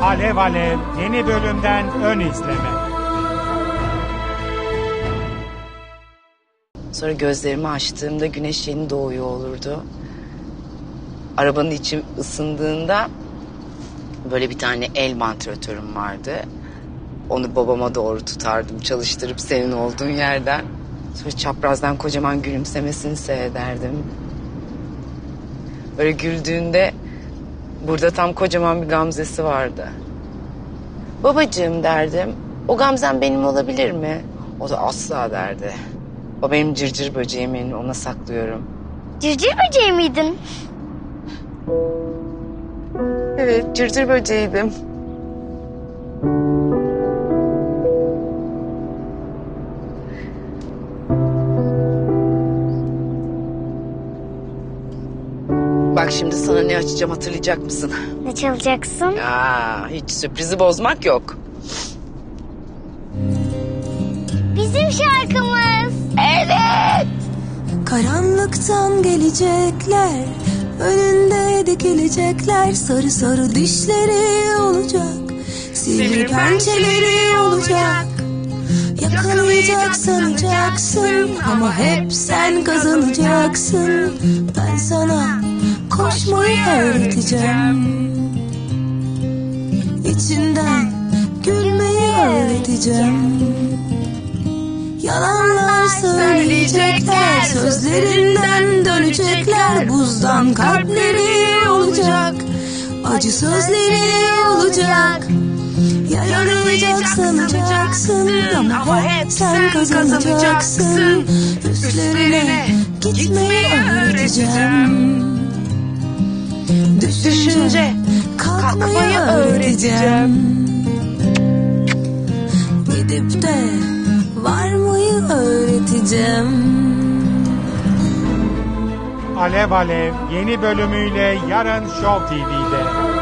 Alev Alev yeni bölümden ön izleme. Sonra gözlerimi açtığımda güneş yeni doğuyor olurdu. Arabanın içi ısındığında böyle bir tane el vantilatörüm vardı. Onu babama doğru tutardım çalıştırıp senin olduğun yerden. Sonra çaprazdan kocaman gülümsemesini seyrederdim. Böyle güldüğünde burada tam kocaman bir gamzesi vardı. Babacığım derdim. O gamzem benim olabilir mi? O da asla derdi. O benim cırcır böceğimin ona saklıyorum. Cırcır böceği miydin? Evet cırcır böceğiydim. Bak şimdi sana ne açacağım hatırlayacak mısın? Ne çalacaksın? Aa, hiç sürprizi bozmak yok. Bizim şarkımız. Evet. Karanlıktan gelecekler Önünde dikilecekler Sarı sarı dişleri olacak Sivri pençeleri olacak Yakalayacak sanacaksın Ama hep sen kazanacaksın Ben sana koşmayı öğreteceğim. İçinden gülmeyi öğreteceğim. Yalanlar söyleyecekler Sözlerinden dönecekler. Buzdan kalpleri olacak Acı sözleri olacak. Yaralayacak sanacaksın Ama hep sen kazanacaksın. Üstlerine gitmeyi öğreteceğim kalkmayı öğreteceğim Gidip de varmayı öğreteceğim? Alev Alev yeni bölümüyle yarın Show TV'de.